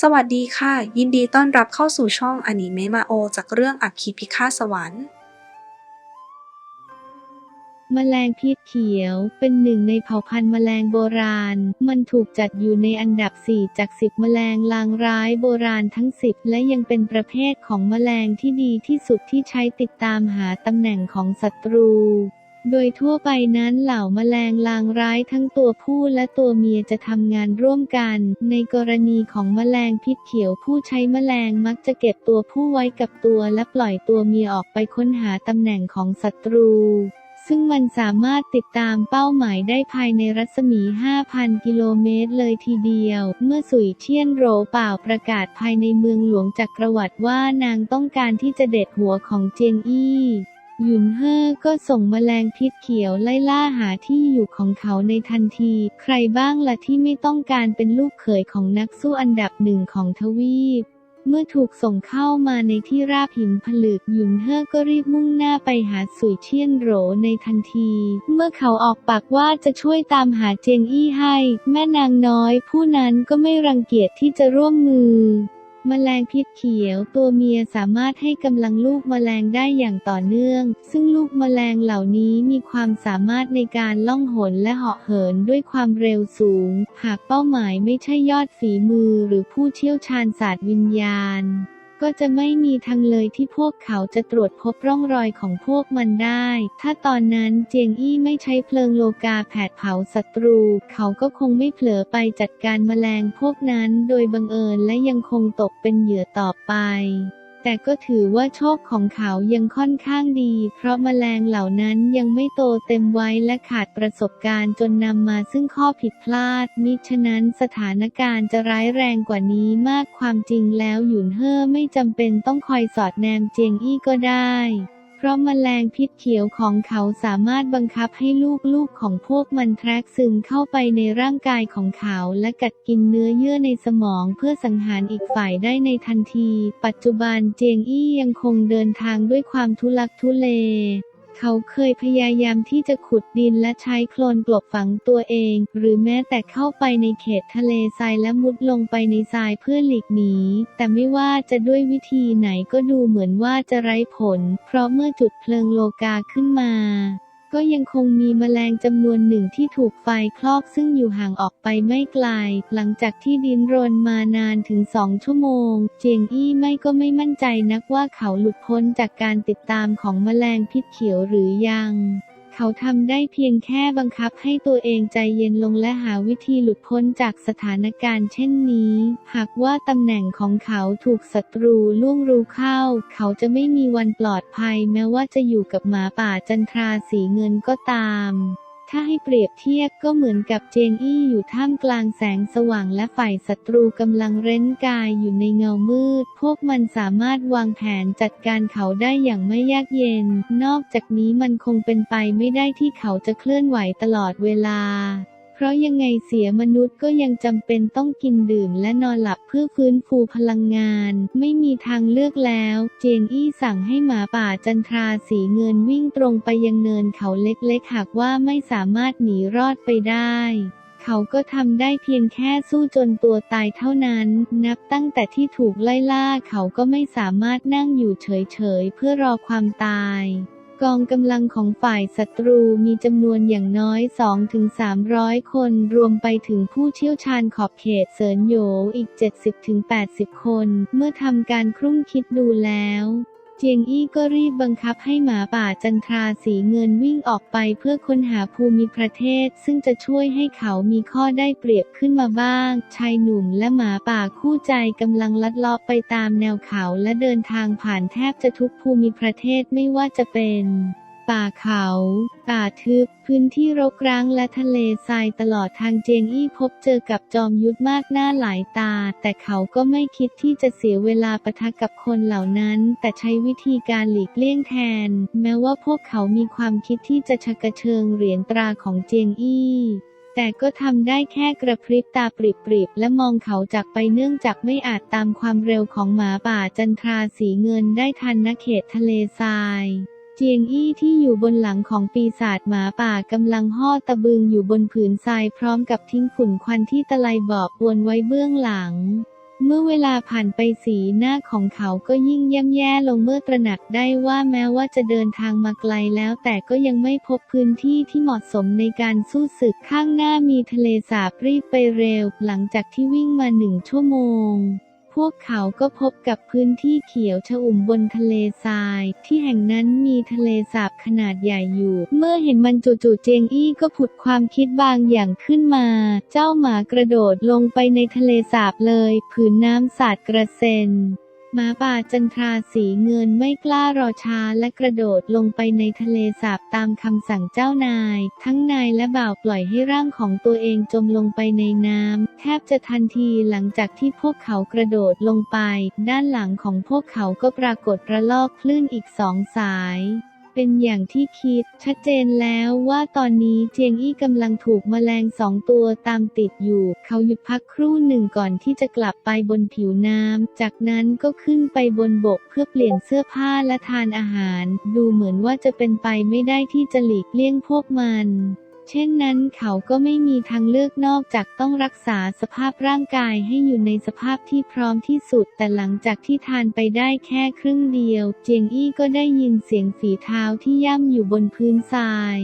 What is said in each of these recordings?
สวัสดีค่ะ ยินดีต้อนรับเข้าสู่ช่องอนิเมะมาโอ จากเรื่องอัคคีพิฆาตสวรรค์แมลงพิษเขียว เป็นหนึ่งในเผ่าพันธุ์แมลงโบราณ มันถูกจัดอยู่ในอันดับ 4 จาก 10 แมลงลางร้ายโบราณทั้ง 10 และยังเป็นประเภทของแมลงที่ดีที่สุดที่ใช้ติดตามหาตำแหน่งของศัตรู โดยทั่วไปนั้นเหล่าแมลงลางร้ายทั้งตัวผู้และตัวเมียจะทำงานร่วมกัน ในกรณีของแมลงพิษเขียวผู้ใช้แมลงมักจะเก็บตัวผู้ไว้กับตัวและปล่อยตัวเมียออกไปค้นหาตำแหน่งของศัตรู ซึ่งมันสามารถติดตามเป้าหมายได้ภายในรัศมี 5,000 กิโลเมตรเลยทีเดียว เมื่อสุยเทียนโรเป่าประกาศภายในเมืองหลวงจักรวรรดิว่านางต้องการที่จะเด็ดหัวของเจียงอี้ หยุนเฮ่อก็ส่งแมลงพิษเขียวไล่ล่าหาที่อยู่ของเขาในทันที ใครบ้างล่ะที่ไม่ต้องการเป็นลูกเขยของนักสู้อันดับหนึ่งของทวีป เมื่อถูกส่งเข้ามาในที่ราบหินผลึกหยุนเฮ่อก็รีบมุ่งหน้าไปหาสุยเชียนโหรในทันที เมื่อเขาออกปากว่าจะช่วยตามหาเจงอี้ให้ แม่นางน้อย ผู้นั้นก็ไม่รังเกียจที่จะร่วมมือ แมลงพิษเขียว ตัวเมียสามารถให้กำลังลูกแมลงได้อย่างต่อเนื่อง ซึ่งลูกแมลงเหล่านี้มีความสามารถในการล่องหนและเหาะเหินด้วยความเร็วสูง หากเป้าหมายไม่ใช่ยอดฝีมือหรือผู้เชี่ยวชาญศาสตร์วิญญาณ ก็จะไม่มีทางเลยที่พวกเขาจะตรวจพบร่องรอยของพวกมันได้ ถ้าตอนนั้นเจียงอี้ไม่ใช้เพลิงโลกาแผดเผาศัตรู เขาก็คงไม่เผลอไปจัดการแมลงพวกนั้นโดยบังเอิญและยังคงตกเป็นเหยื่อต่อไป แต่ก็ถือว่าโชคของเขายังค่อนข้างดี เพราะแมลงเหล่านั้นยังไม่โตเต็มวัยและขาดประสบการณ์จนนำมาซึ่งข้อผิดพลาด มิฉะนั้นสถานการณ์จะร้ายแรงกว่านี้มากความจริงแล้วหยุนเฮ่อไม่จำเป็นต้องคอยสอดแนมเจียงอี้ก็ได้ ราะแมลงพิษเขียวของเขาสามารถบังคับให้ลูกๆของพวกมันแทรกซึมเข้าไปในร่างกายของเขาและกัดกินเนื้อเยื่อในสมองเพื่อสังหารอีกฝ่ายได้ในทันที ปัจจุบันเจียงอี้ยังคงเดินทางด้วยความทุลักทุเล เขาเคยพยายามที่จะขุดดินและใช้โคลนกลบฝังตัวเอง หรือแม้แต่เข้าไปในเขตทะเลทรายและมุดลงไปในทรายเพื่อหลีกหนีแต่ไม่ว่าจะด้วยวิธีไหนก็ดูเหมือนว่าจะไร้ผล เพราะเมื่อจุดเพลิงโลกาขึ้นมา ก็ยังคงมีแมลงจำนวนหนึ่งที่ถูกไฟคลอกซึ่งอยู่ห่างออกไปไม่ไกล หลังจากที่ดิ้นรนมานานถึงสองชั่วโมง เจียงอี้ไม่ก็ไม่มั่นใจนักว่าเขาหลุดพ้นจากการติดตามของแมลงพิษเขียวหรือยัง เขาทำได้เพียงแค่บังคับให้ตัวเองใจเย็นลงและหาวิธีหลุดพ้นจากสถานการณ์เช่นนี้ หากว่าตำแหน่งของเขาถูกศัตรูล่วงรู้เข้า เขาจะไม่มีวันปลอดภัยแม้ว่าจะอยู่กับหมาป่าจันทราสีเงินก็ตาม ถ้าให้เปรียบเทียบก็เหมือนกับเจงอี้อยู่ท่ามกลางแสงสว่างและฝ่ายศัตรูกำลังเร้นกายอยู่ในเงามืด พวกมันสามารถวางแผนจัดการเขาได้อย่างไม่ยากเย็น นอกจากนี้มันคงเป็นไปไม่ได้ที่เขาจะเคลื่อนไหวตลอดเวลา เพราะยังไงเสียมนุษย์ก็ยังจำเป็นต้องกินดื่มและนอนหลับเพื่อฟื้นฟูพลังงาน ไม่มีทางเลือกแล้ว เจยงอี้สั่งให้หมาป่าจันทราสีเงินวิ่งตรงไปยังเนินเขาเล็กๆหากว่าไม่สามารถหนีรอดไปได้เขาก็ทำได้เพียงแค่สู้จนตัวตายเท่านั้น นับตั้งแต่ที่ถูกไล่ล่าเขาก็ไม่สามารถนั่งอยู่เฉยๆ เพื่อรอความตาย กองกำลังของฝ่ายศัตรูมีจำนวนอย่างน้อย 2-300 คน รวมไปถึงผู้เชี่ยวชาญขอบเขตเซินโยอีก 70-80 คน เมื่อทำการครุ่งคิดดูแล้ว เจียงอี้ก็รีบบังคับให้หมาป่าจันทราสีเงินวิ่งออกไปเพื่อค้นหาภูมิประเทศ ซึ่งจะช่วยให้เขามีข้อได้เปรียบขึ้นมาบ้าง ชายหนุ่มและหมาป่าคู่ใจกำลังลัดเลาะไปตามแนวเขาและเดินทางผ่านแทบจะทุกภูมิประเทศไม่ว่าจะเป็น ป่าเขา ป่าทึบ พื้นที่รกร้างและทะเลทรายตลอดทางเจงอี้พบเจอกับจอมยุทธมากหน้าหลายตา แต่เขาก็ไม่คิดที่จะเสียเวลาปะทะกับคนเหล่านั้น แต่ใช้วิธีการหลีกเลี่ยงแทน แม้ว่าพวกเขามีความคิดที่จะชะกระเชิงเหรียญตราของเจงอี้แต่ก็ทำได้แค่กระพริบตาปริบๆ และมองเขาจากไปเนื่องจากไม่อาจตามความเร็วของหมาป่าจันทราสีเงินได้ทันนเขตทะเลทราย เจียงอี้ที่อยู่บนหลังของปีศาจหมาป่ากำลังห่อตะบึงอยู่บนผืนทรายพร้อมกับทิ้งฝุ่นควันที่ตะไลบอกวนไว้เบื้องหลัง เมื่อเวลาผ่านไปสีหน้าของเขาก็ยิ่งย่ำแย่ลงเมื่อตระหนักได้ว่าแม้ว่าจะเดินทางมาไกลแล้ว แต่ก็ยังไม่พบพื้นที่ที่เหมาะสมในการสู้ศึกข้างหน้ามีทะเลสาบรีบไปเร็ว หลังจากที่วิ่งมาหนึ่งชั่วโมง พวกเขาก็พบกับพื้นที่เขียวชอุ่มบนทะเลทราย ที่แห่งนั้นมีทะเลสาบขนาดใหญ่อยู่ เมื่อเห็นมันจู่ๆเจงอี้ก็ผุดความคิดบางอย่างขึ้นมา เจ้าหมากระโดดลงไปในทะเลสาบเลย ผืนน้ำสาดกระเซ็น หมาป่าจันทราสีเงินไม่กล้ารอช้าและกระโดดลงไปในทะเลสาบตามคำสั่งเจ้านาย ทั้งนายและบ่าวปล่อยให้ร่างของตัวเองจมลงไปในน้ำแทบจะทันทีหลังจากที่พวกเขากระโดดลงไป ด้านหลังของพวกเขาก็ปรากฏระลอกคลื่นอีกสองสาย เป็นอย่างที่คิด ชัดเจนแล้วว่าตอนนี้เจียงอี้กำลังถูกแมลงสองตัวตามติดอยู่ เขาหยุดพักครู่หนึ่งก่อนที่จะกลับไปบนผิวน้ำ จากนั้นก็ขึ้นไปบนบกเพื่อเปลี่ยนเสื้อผ้าและทานอาหาร ดูเหมือนว่าจะเป็นไปไม่ได้ที่จะหลีกเลี่ยงพวกมัน เช่นนั้นเขาก็ไม่มีทางเลือกนอกจากต้องรักษาสภาพร่างกายให้อยู่ในสภาพที่พร้อมที่สุด แต่หลังจากที่ทานไปได้แค่ครึ่งเดียว เจียงอี้ก็ได้ยินเสียงฝีเท้าที่ย่ำอยู่บนพื้นทราย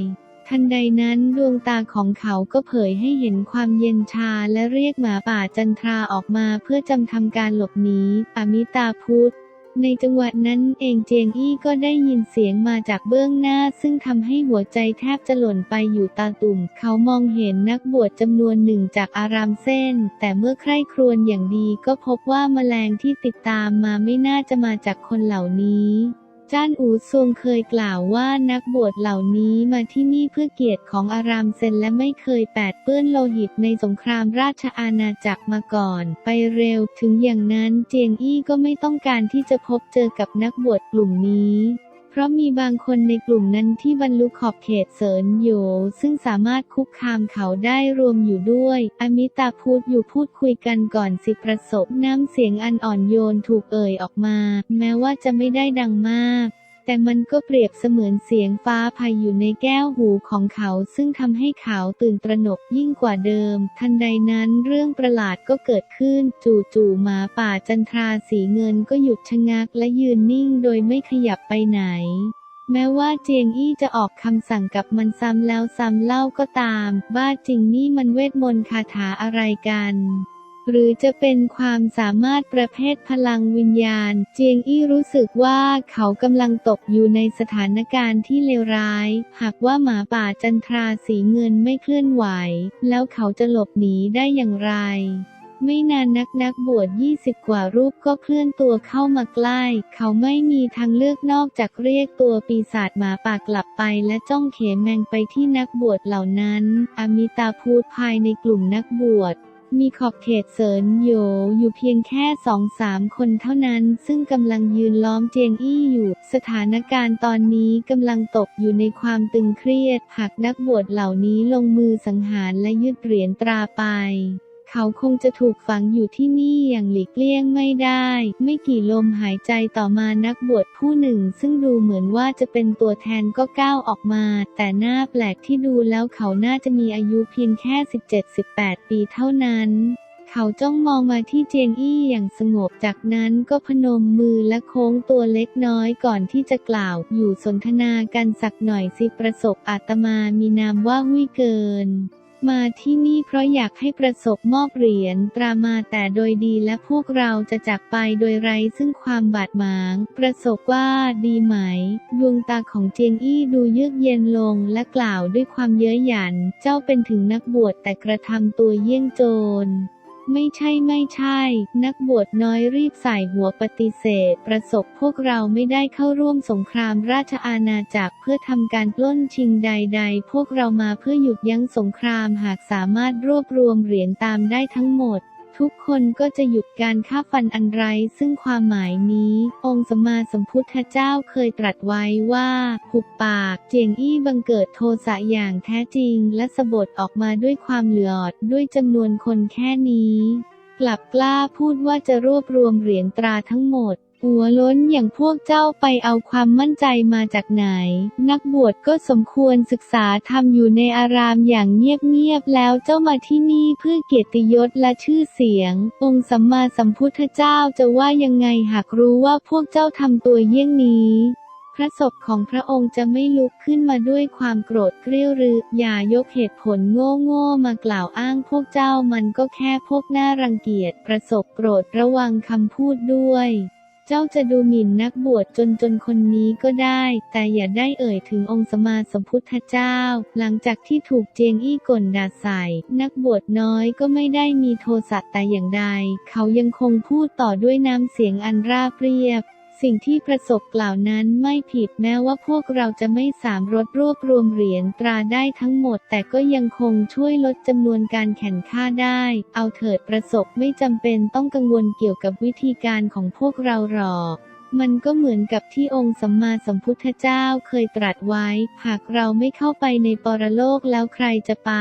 ทันใดนั้นดวงตาของเขาก็เผยให้เห็นความเย็นชาและเรียกหมาป่าจันทราออกมาเพื่อจำทำการหลบหนีอมิตาพุทธ ในจังหวะนั้นเองเจียงอี้ก็ได้ยินเสียงมาจากเบื้องหน้า ซึ่งทำให้หัวใจแทบจะหล่นไปอยู่ตาตุ่ม เขามองเห็นนักบวชจำนวนหนึ่งจากอารามเส้น แต่เมื่อใคร่ครวญอย่างดีก็พบว่าแมลงที่ติดตามมาไม่น่าจะมาจากคนเหล่านี้ จ้านอูซวงเคยกล่าวว่านักบวชเหล่านี้มาที่นี่เพื่อเกียรติของอารามเซนและไม่เคยแปดเปื้อนโลหิตในสงครามราชอาณาจักรมาก่อน ไปเร็ว ถึงอย่างนั้นเจียงอี้ก็ไม่ต้องการที่จะพบเจอกับนักบวชกลุ่มนี้ เพราะมีบางคนในกลุ่มนั้นที่บรรลุขอบเขตเสริญโย ซึ่งสามารถคุกคามเขาได้รวมอยู่ด้วย อมิตาพูดอยู่พูดคุยกันก่อนสิประสบน้ำเสียงอันอ่อนโยนถูกเอ่ยออกมา แม้ว่าจะไม่ได้ดังมาก แต่มันก็เปรียบเสมือนเสียงฟ้าพายอยู่ในแก้วหูของเขาซึ่งทำให้เขาตื่นตระหนกยิ่งกว่าเดิม ทันใดนั้นเรื่องประหลาดก็เกิดขึ้น จู่ๆหมาป่าจันทราสีเงินก็หยุดชะงักและยืนนิ่งโดยไม่ขยับไปไหนแม้ว่าเจียงอี้จะออกคำสั่งกับมันซ้ำแล้วซ้ำเล่าก็ตาม บ้าจริงนี่มันเวทมนต์คาถาอะไรกัน หรือจะเป็นความสามารถประเภทพลังวิญญาณ เจียงอี้รู้สึกว่าเขากำลังตกอยู่ในสถานการณ์ที่เลวร้าย หากว่าหมาป่าจันทราสีเงินไม่เคลื่อนไหว แล้วเขาจะหลบหนีได้อย่างไรไม่นานนักนักบวช 20 กว่ารูปก็เคลื่อนตัวเข้ามาใกล้ เขาไม่มีทางเลือกนอกจากเรียกตัวปีศาจหมาป่ากลับไปและจ้องเขมแมงไปที่นักบวชเหล่านั้น อมิตาพูดภายในกลุ่มนักบวช มีขอบเขตเสริญโยอยู่เพียงแค่สองสามคนเท่านั้น ซึ่งกำลังยืนล้อมเจนยงอี้อยู่ สถานการณ์ตอนนี้กำลังตกอยู่ในความตึงเครียด หากนักบวชเหล่านี้ลงมือสังหารและยึดเหรียญตราไป เขาคงจะถูกฝังอยู่ที่นี่อย่างหลีกเลี่ยงไม่ได้ ไม่กี่ลมหายใจต่อมานักบวชผู้หนึ่ง ซึ่งดูเหมือนว่าจะเป็นตัวแทนก็ก้าวออกมา แต่หน้าแปลกที่ดูแล้วเขาน่าจะมีอายุเพียงแค่ 17-18 ปีเท่านั้นเขาจ้องมองมาที่เจียงอี้อย่างสงบ จากนั้นก็พนมมือและโค้งตัวเล็กน้อยก่อนที่จะกล่าว อยู่สนทนากันสักหน่อยสิประสบอาตมามีนามว่าหุยเกิน มาที่นี่เพราะอยากให้ประสบมอบเหรียญตรามาแต่โดยดีและพวกเราจะจากไปโดยไร้ซึ่งความบาดหมาง ประสบว่าดีไหม ดวงตาของเจียงอี้ดูเยือกเย็นลงและกล่าวด้วยความเย้ยหยัน เจ้าเป็นถึงนักบวชแต่กระทำตัวเยี่ยงโจร ไม่ใช่ไม่ใช่ นักบวชน้อยรีบใส่หัวปฏิเสธ ประสบพวกเราไม่ได้เข้าร่วมสงครามราชอาณาจักรเพื่อทำการปล้นชิงใด ๆ พวกเรามาเพื่อหยุดยั้งสงครามหากสามารถรวบรวมเหรียญตามได้ทั้งหมด ทุกคนก็จะหยุดการฆ่าฟันอันไร ซึ่งความหมายนี้ องค์สมมาสัมพุทธเจ้าเคยตรัสไว้ว่าหุบปาก เจียงอี้บังเกิดโทสะอย่างแท้จริง และสะบดออกมาด้วยความเหลืออด ด้วยจำนวนคนแค่นี้ กลับกล้าพูดว่าจะรวบรวมเหรียญตราทั้งหมด หัวล้นอย่างพวกเจ้าไปเอาความมั่นใจมาจากไหน นักบวชก็สมควรศึกษาธรรมอยู่ในอารามอย่างเงียบๆแล้วเจ้ามาที่นี่เพื่อเกียรติยศและชื่อเสียง องค์สัมมาสัมพุทธเจ้าจะว่ายังไงหากรู้ว่าพวกเจ้าทำตัวเยี่ยงนี้พระศพของพระองค์จะไม่ลุกขึ้นมาด้วยความโกรธเกรี้ยวหรือ อย่ายกเหตุผลโง่ๆมากล่าวอ้างพวกเจ้ามันก็แค่พวกหน่ารังเกียจประสบโปรดระวังคำพูดด้วย เจ้าจะดูหมิ่นนักบวชจนจนคนนี้ก็ได้ แต่อย่าได้เอ่ยถึงองค์สมมาสมพุทธเจ้า หลังจากที่ถูกเจียงอี้กลด่าใส่ นักบวชน้อยก็ไม่ได้มีโทสะแต่อย่างใด เขายังคงพูดต่อด้วยน้ำเสียงอันราบเรียบ สิ่งที่ประสบกล่าวนั้นไม่ผิดแม้ว่าพวกเราจะไม่สามารถรวบรวมเหรียญตราได้ทั้งหมด แต่ก็ยังคงช่วยลดจำนวนการแข่งข้าได้ เอาเถิดประสบไม่จำเป็นต้องกังวลเกี่ยวกับวิธีการของพวกเราหรอกมันก็เหมือนกับที่องค์สัมมาสัมพุทธเจ้าเคยตรัสไว้ หากเราไม่เข้าไปในปรโลกแล้วใครจะไป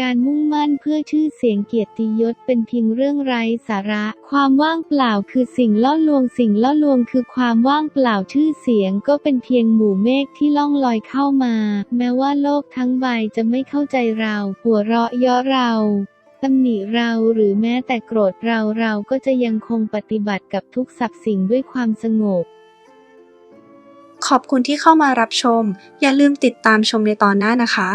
การมุ่งมั่นเพื่อชื่อเสียงเกียรติยศเป็นเพียงเรื่องไร้สาระ ความว่างเปล่าคือสิ่งล่อลวง สิ่งล่อลวงคือความว่างเปล่าชื่อเสียงก็เป็นเพียงหมู่เมฆที่ล่องลอยเข้ามา แม้ว่าโลกทั้งใบจะไม่เข้าใจเรา หัวเราะเยาะเราตำหนิเราหรือแม้แต่โกรธเราเราก็จะยังคงปฏิบัติกับทุกสรรพสิ่งด้วยความสงบ ขอบคุณที่เข้ามารับชม อย่าลืมติดตามชมในตอนหน้านะคะ